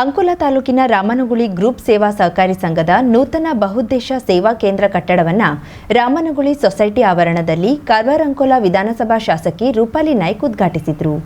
ಅಂಕೋಲ ತಾಲೂಕಿನ ರಾಮನಗುಳಿ ಗ್ರೂಪ್ ಸೇವಾ ಸಹಕಾರಿ ಸಂಘದ ನೂತನ ಬಹುದ್ದೇಶ ಸೇವಾ ಕೇಂದ್ರ ಕಟ್ಟಡವನ್ನು ರಾಮನಗುಳಿ ಸೊಸೈಟಿ ಆವರಣದಲ್ಲಿ ಕಾರವಾರ ಅಂಕೋಲ ವಿಧಾನಸಭಾ ಶಾಸಕಿ ರೂಪಾಲಿ ನಾಯ್ಕ್ ಉದ್ಘಾಟಿಸಿದರು.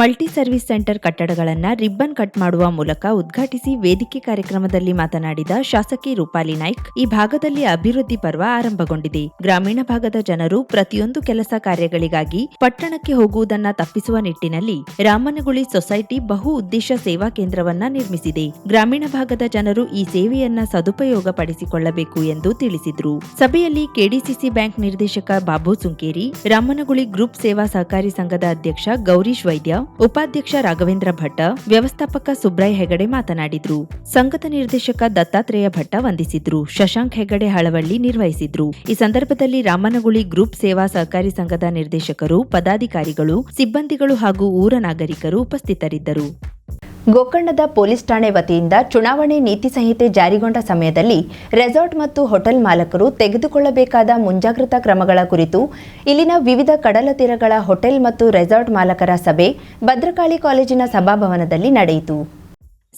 ಮಲ್ಟಿ ಸರ್ವಿಸ್ ಸೆಂಟರ್ ಕಟ್ಟಡಗಳನ್ನು ರಿಬ್ಬನ್ ಕಟ್ ಮಾಡುವ ಮೂಲಕ ಉದ್ಘಾಟಿಸಿ ವೇದಿಕೆ ಕಾರ್ಯಕ್ರಮದಲ್ಲಿ ಮಾತನಾಡಿದ ಶಾಸಕಿ ರೂಪಾಲಿ ನಾಯ್ಕ್, ಈ ಭಾಗದಲ್ಲಿ ಅಭಿವೃದ್ಧಿ ಪರ್ವ ಆರಂಭಗೊಂಡಿದೆ. ಗ್ರಾಮೀಣ ಭಾಗದ ಜನರು ಪ್ರತಿಯೊಂದು ಕೆಲಸ ಕಾರ್ಯಗಳಿಗಾಗಿ ಪಟ್ಟಣಕ್ಕೆ ಹೋಗುವುದನ್ನು ತಪ್ಪಿಸುವ ನಿಟ್ಟಿನಲ್ಲಿ ರಾಮನಗುಳಿ ಸೊಸೈಟಿ ಬಹು ಉದ್ದೇಶ ಸೇವಾ ಕೇಂದ್ರವನ್ನ ನಿರ್ಮಿಸಿದೆ. ಗ್ರಾಮೀಣ ಭಾಗದ ಜನರು ಈ ಸೇವೆಯನ್ನ ಸದುಪಯೋಗ ಪಡಿಸಿಕೊಳ್ಳಬೇಕು ಎಂದು ತಿಳಿಸಿದ್ರು. ಸಭೆಯಲ್ಲಿ ಕೆಡಿಸಿಸಿ ಬ್ಯಾಂಕ್ ನಿರ್ದೇಶಕ ಬಾಬು ಸುಂಕೇರಿ, ರಾಮನಗುಳಿ ಗ್ರೂಪ್ ಸೇವಾ ಸಹಕಾರಿ ಸಂಘದ ಅಧ್ಯಕ್ಷ ಗೌರೀಶ್ ವೈದ್ಯ ಉಪಾಧ್ಯಕ್ಷ ರಾಘವೇಂದ್ರ ಭಟ್ಟ ವ್ಯವಸ್ಥಾಪಕ ಸುಬ್ರಾಯ್ ಹೆಗಡೆ ಮಾತನಾಡಿದ್ರು. ಸಂಘದ ನಿರ್ದೇಶಕ ದತ್ತಾತ್ರೇಯ ಭಟ್ಟ ವಂದಿಸಿದ್ರು. ಶಶಾಂಕ್ ಹೆಗಡೆ ಹಳವಳ್ಳಿ ನಿರ್ವಹಿಸಿದ್ರು. ಈ ಸಂದರ್ಭದಲ್ಲಿ ರಾಮನಗುಳಿ ಗ್ರೂಪ್ ಸೇವಾ ಸಹಕಾರಿ ಸಂಘದ ನಿರ್ದೇಶಕರು, ಪದಾಧಿಕಾರಿಗಳು, ಸಿಬ್ಬಂದಿಗಳು ಹಾಗೂ ಊರ ನಾಗರಿಕರು ಉಪಸ್ಥಿತರಿದ್ದರು. ಗೋಕರ್ಣದ ಪೊಲೀಸ್ ಠಾಣೆ ವತಿಯಿಂದ ಚುನಾವಣೆ ನೀತಿ ಸಂಹಿತೆ ಜಾರಿಗೊಂಡ ಸಮಯದಲ್ಲಿ ರೆಸಾರ್ಟ್ ಮತ್ತು ಹೋಟೆಲ್ ಮಾಲಕರು ತೆಗೆದುಕೊಳ್ಳಬೇಕಾದ ಮುಂಜಾಗ್ರತಾ ಕ್ರಮಗಳ ಕುರಿತು ಇಲ್ಲಿನ ವಿವಿಧ ಕಡಲ ತೀರಗಳ ಹೋಟೆಲ್ ಮತ್ತು ರೆಸಾರ್ಟ್ ಮಾಲಕರ ಸಭೆ ಭದ್ರಕಾಳಿ ಕಾಲೇಜಿನ ಸಭಾಭವನದಲ್ಲಿ ನಡೆಯಿತು.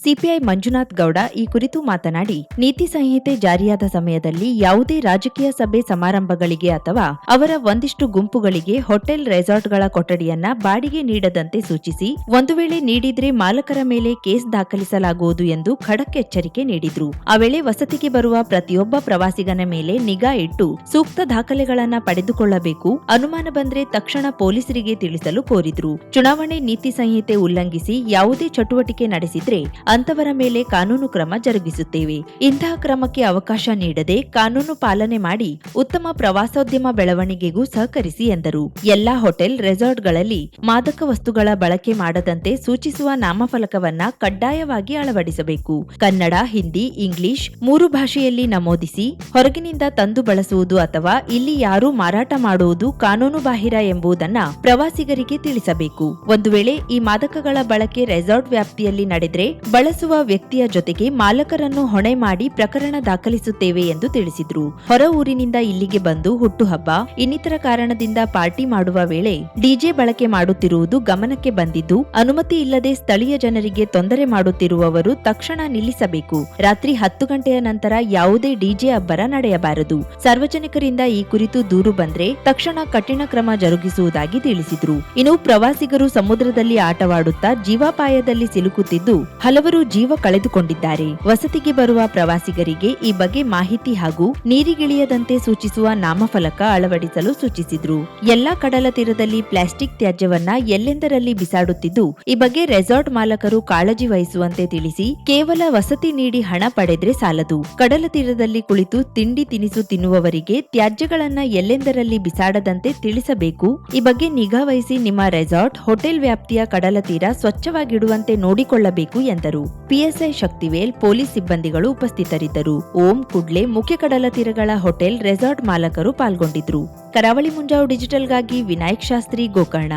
ಸಿಪಿಐ ಮಂಜುನಾಥ್ ಗೌಡ ಈ ಕುರಿತು ಮಾತನಾಡಿ, ನೀತಿ ಸಂಹಿತೆ ಜಾರಿಯಾದ ಸಮಯದಲ್ಲಿ ಯಾವುದೇ ರಾಜಕೀಯ ಸಭೆ ಸಮಾರಂಭಗಳಿಗೆ ಅಥವಾ ಅವರ ಒಂದಿಷ್ಟು ಗುಂಪುಗಳಿಗೆ ಹೋಟೆಲ್ ರೆಸಾರ್ಟ್ಗಳ ಕೊಠಡಿಯನ್ನ ಬಾಡಿಗೆ ನೀಡದಂತೆ ಸೂಚಿಸಿ, ಒಂದು ವೇಳೆ ನೀಡಿದ್ರೆ ಮಾಲಕರ ಮೇಲೆ ಕೇಸ್ ದಾಖಲಿಸಲಾಗುವುದು ಎಂದು ಖಡಕ್ ಎಚ್ಚರಿಕೆ ನೀಡಿದ್ರು. ಆ ವೇಳೆ ವಸತಿಗೆ ಬರುವ ಪ್ರತಿಯೊಬ್ಬ ಪ್ರವಾಸಿಗನ ಮೇಲೆ ನಿಗಾ ಇಟ್ಟು ಸೂಕ್ತ ದಾಖಲೆಗಳನ್ನ ಪಡೆದುಕೊಳ್ಳಬೇಕು, ಅನುಮಾನ ಬಂದ್ರೆ ತಕ್ಷಣ ಪೊಲೀಸರಿಗೆ ತಿಳಿಸಲು ಕೋರಿದ್ರು. ಚುನಾವಣೆ ನೀತಿ ಸಂಹಿತೆ ಉಲ್ಲಂಘಿಸಿ ಯಾವುದೇ ಚಟುವಟಿಕೆ ನಡೆಸಿದ್ರೆ ಅಂತವರ ಮೇಲೆ ಕಾನೂನು ಕ್ರಮ ಜರುಗಿಸುತ್ತೇವೆ. ಇಂತಹ ಕ್ರಮಕ್ಕೆ ಅವಕಾಶ ನೀಡದೆ ಕಾನೂನು ಪಾಲನೆ ಮಾಡಿ ಉತ್ತಮ ಪ್ರವಾಸೋದ್ಯಮ ಬೆಳವಣಿಗೆಗೂ ಸಹಕರಿಸಿ ಎಂದರು. ಎಲ್ಲಾ ಹೋಟೆಲ್, ರೆಸಾರ್ಟ್ಗಳಲ್ಲಿ ಮಾದಕ ವಸ್ತುಗಳ ಬಳಕೆ ಮಾಡದಂತೆ ಸೂಚಿಸುವ ನಾಮಫಲಕವನ್ನ ಕಡ್ಡಾಯವಾಗಿ ಅಳವಡಿಸಬೇಕು. ಕನ್ನಡ, ಹಿಂದಿ, ಇಂಗ್ಲಿಷ್ ಮೂರು ಭಾಷೆಯಲ್ಲಿ ನಮೂದಿಸಿ ಹೊರಗಿನಿಂದ ತಂದು ಬಳಸುವುದು ಅಥವಾ ಇಲ್ಲಿ ಯಾರೂ ಮಾರಾಟ ಮಾಡುವುದು ಕಾನೂನು ಬಾಹಿರ ಎಂಬುದನ್ನ ಪ್ರವಾಸಿಗರಿಗೆ ತಿಳಿಸಬೇಕು. ಒಂದು ವೇಳೆ ಈ ಮಾದಕಗಳ ಬಳಕೆ ರೆಸಾರ್ಟ್ ವ್ಯಾಪ್ತಿಯಲ್ಲಿ ನಡೆದ್ರೆ ಬಳಸುವ ವ್ಯಕ್ತಿಯ ಜೊತೆಗೆ ಮಾಲಕರನ್ನು ಹೊಣೆ ಮಾಡಿ ಪ್ರಕರಣ ದಾಖಲಿಸುತ್ತೇವೆ ಎಂದು ತಿಳಿಸಿದ್ರು. ಹೊರ ಊರಿನಿಂದ ಇಲ್ಲಿಗೆ ಬಂದು ಹುಟ್ಟುಹಬ್ಬ, ಇನ್ನಿತರ ಕಾರಣದಿಂದ ಪಾರ್ಟಿ ಮಾಡುವ ವೇಳೆ ಡಿಜೆ ಬಳಕೆ ಮಾಡುತ್ತಿರುವುದು ಗಮನಕ್ಕೆ ಬಂದಿದ್ದು, ಅನುಮತಿ ಇಲ್ಲದೆ ಸ್ಥಳೀಯ ಜನರಿಗೆ ತೊಂದರೆ ಮಾಡುತ್ತಿರುವವರು ತಕ್ಷಣ ನಿಲ್ಲಿಸಬೇಕು. ರಾತ್ರಿ ಹತ್ತು ಗಂಟೆಯ ನಂತರ ಯಾವುದೇ ಡಿಜೆ ಅಬ್ಬರ ನಡೆಯಬಾರದು. ಸಾರ್ವಜನಿಕರಿಂದ ಈ ಕುರಿತು ದೂರು ಬಂದ್ರೆ ತಕ್ಷಣ ಕಠಿಣ ಕ್ರಮ ಜರುಗಿಸುವುದಾಗಿ ತಿಳಿಸಿದ್ರು. ಇನ್ನು ಪ್ರವಾಸಿಗರು ಸಮುದ್ರದಲ್ಲಿ ಆಟವಾಡುತ್ತಾ ಜೀವಾಪಾಯದಲ್ಲಿ ಸಿಲುಕುತ್ತಿದ್ದು ಹಲವರು ಜೀವ ಕಳೆದುಕೊಂಡಿದ್ದಾರೆ. ವಸತಿಗೆ ಬರುವ ಪ್ರವಾಸಿಗರಿಗೆ ಈ ಬಗ್ಗೆ ಮಾಹಿತಿ ಹಾಗೂ ನೀರಿಗಿಳಿಯದಂತೆ ಸೂಚಿಸುವ ನಾಮಫಲಕ ಅಳವಡಿಸಲು ಸೂಚಿಸಿದ್ರು. ಎಲ್ಲಾ ಕಡಲ ತೀರದಲ್ಲಿ ಪ್ಲಾಸ್ಟಿಕ್ ತ್ಯಾಜ್ಯವನ್ನ ಎಲ್ಲೆಂದರಲ್ಲಿ ಬಿಸಾಡುತ್ತಿದ್ದು, ಈ ಬಗ್ಗೆ ರೆಸಾರ್ಟ್ ಮಾಲಕರು ಕಾಳಜಿ ವಹಿಸುವಂತೆ ತಿಳಿಸಿ ಕೇವಲ ವಸತಿ ನೀಡಿ ಹಣ ಪಡೆದ್ರೆ ಸಾಲದು. ಕಡಲ ತೀರದಲ್ಲಿ ಕುಳಿತು ತಿಂಡಿ ತಿನಿಸು ತಿನ್ನುವವರಿಗೆ ತ್ಯಾಜ್ಯಗಳನ್ನ ಎಲ್ಲೆಂದರಲ್ಲಿ ಬಿಸಾಡದಂತೆ ತಿಳಿಸಬೇಕು. ಈ ಬಗ್ಗೆ ನಿಗಾ ವಹಿಸಿ ನಿಮ್ಮ ರೆಸಾರ್ಟ್ ಹೋಟೆಲ್ ವ್ಯಾಪ್ತಿಯ ಕಡಲ ತೀರ ಸ್ವಚ್ಛವಾಗಿಡುವಂತೆ ನೋಡಿಕೊಳ್ಳಬೇಕು ಎಂದರು. ಪಿಎಸ್ಐ ಶಕ್ತಿವೇಲ್ ಪೊಲೀಸ್ ಸಿಬ್ಬಂದಿಗಳು ಉಪಸ್ಥಿತರಿದ್ದರು. ಓಂ ಕುಡ್ಲೆ ಮುಖ್ಯ ಕಡಲ ತೀರಗಳ ಹೋಟೆಲ್ ರೆಸಾರ್ಟ್ ಮಾಲಕರು ಪಾಲ್ಗೊಂಡಿದ್ರು. ಕರಾವಳಿ ಮುಂಜಾವು ಡಿಜಿಟಲ್ಗಾಗಿ ವಿನಾಯಕ್ ಶಾಸ್ತ್ರಿ ಗೋಕರ್ಣ.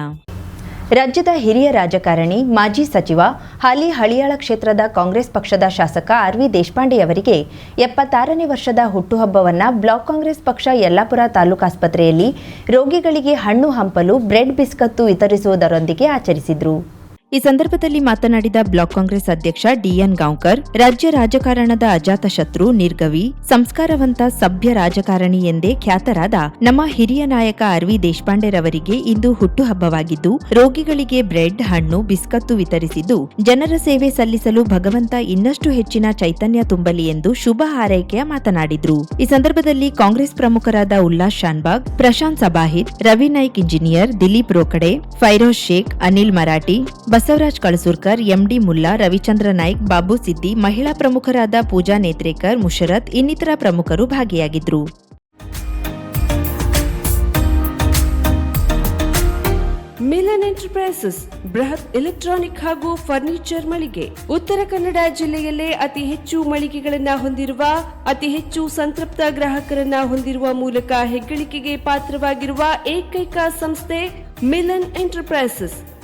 ರಾಜ್ಯದ ಹಿರಿಯ ರಾಜಕಾರಣಿ, ಮಾಜಿ ಸಚಿವ, ಹಾಲಿ ಹಳಿಯಾಳ ಕ್ಷೇತ್ರದ ಕಾಂಗ್ರೆಸ್ ಪಕ್ಷದ ಶಾಸಕ ಆರ್ ವಿ ದೇಶಪಾಂಡೆಯವರಿಗೆ ಎಪ್ಪತ್ತಾರನೇ ವರ್ಷದ ಹುಟ್ಟುಹಬ್ಬವನ್ನು ಬ್ಲಾಕ್ ಕಾಂಗ್ರೆಸ್ ಪಕ್ಷ ಯಲ್ಲಾಪುರ ತಾಲೂಕಾಸ್ಪತ್ರೆಯಲ್ಲಿ ರೋಗಿಗಳಿಗೆ ಹಣ್ಣು ಹಂಪಲು, ಬ್ರೆಡ್ ಬಿಸ್ಕತ್ತು ವಿತರಿಸುವುದರೊಂದಿಗೆ ಆಚರಿಸಿದ್ರು. ಈ ಸಂದರ್ಭದಲ್ಲಿ ಮಾತನಾಡಿದ ಬ್ಲಾಕ್ ಕಾಂಗ್ರೆಸ್ ಅಧ್ಯಕ್ಷ ಡಿಎನ್ ಗಾಂವ್ಕರ್, ರಾಜ್ಯ ರಾಜಕಾರಣದ ಅಜಾತ ಶತ್ರು ನಿರ್ಗವಿ, ಸಂಸ್ಕಾರವಂತ ಸಭ್ಯ ರಾಜಕಾರಣಿ ಎಂದೇ ಖ್ಯಾತರಾದ ನಮ್ಮ ಹಿರಿಯ ನಾಯಕ ಅರ್ವಿ ದೇಶಪಾಂಡೆ ದೇಶಪಾಂಡೆರವರಿಗೆ ಇಂದು ಹುಟ್ಟುಹಬ್ಬವಾಗಿದ್ದು, ರೋಗಿಗಳಿಗೆ ಬ್ರೆಡ್, ಹಣ್ಣು, ಬಿಸ್ಕತ್ತು ವಿತರಿಸಿದ್ದು, ಜನರ ಸೇವೆ ಸಲ್ಲಿಸಲು ಭಗವಂತ ಇನ್ನಷ್ಟು ಹೆಚ್ಚಿನ ಚೈತನ್ಯ ತುಂಬಲಿ ಎಂದು ಶುಭ ಹಾರೈಕೆಯ ಮಾತನಾಡಿದ್ರು. ಈ ಸಂದರ್ಭದಲ್ಲಿ ಕಾಂಗ್ರೆಸ್ ಪ್ರಮುಖರಾದ ಉಲ್ಲಾಸ್ ಶಾನ್ಬಾಗ್, ಪ್ರಶಾಂತ್ ಸಬಾಹಿತ್ ರವಿ ನಾಯ್ಕ್ ಇಂಜಿನಿಯರ್, ದಿಲೀಪ್ ರೋಕಡೆ, ಫೈರೋಜ್ ಶೇಖ್, ಅನಿಲ್ ಮರಾಠಿ ಬಸವರಾಜ್ ಕಳಸೂರ್ಕರ್, ಎಂಡಿ ಮುಲ್ಲಾ, ರವಿಚಂದ್ರ ನಾಯ್ಕ್, ಬಾಬು ಸಿದ್ದಿ, ಮಹಿಳಾ ಪ್ರಮುಖರಾದ ಪೂಜಾ ನೇತ್ರೇಕರ್, ಮುಷರತ್, ಇನ್ನಿತರ ಪ್ರಮುಖರು ಭಾಗಿಯಾಗಿದ್ರು. ಮಿಲನ್ ಎಂಟರ್ಪ್ರೈಸಸ್, ಬೃಹತ್ ಎಲೆಕ್ಟ್ರಾನಿಕ್ ಹಾಗೂ ಫರ್ನಿಚರ್ ಮಳಿಗೆ. ಉತ್ತರ ಕನ್ನಡ ಜಿಲ್ಲೆಯಲ್ಲೇ ಅತಿ ಹೆಚ್ಚು ಮಳಿಗೆಗಳನ್ನ ಹೊಂದಿರುವ, ಅತಿ ಹೆಚ್ಚು ಸಂತೃಪ್ತ ಗ್ರಾಹಕರನ್ನ ಹೊಂದಿರುವ ಮೂಲಕ ಹೆಗ್ಗಳಿಕೆಗೆ ಪಾತ್ರವಾಗಿರುವ ಏಕೈಕ ಸಂಸ್ಥೆ ಮಿಲನ್ ಎಂಟರ್ಪ್ರೈಸಸ್.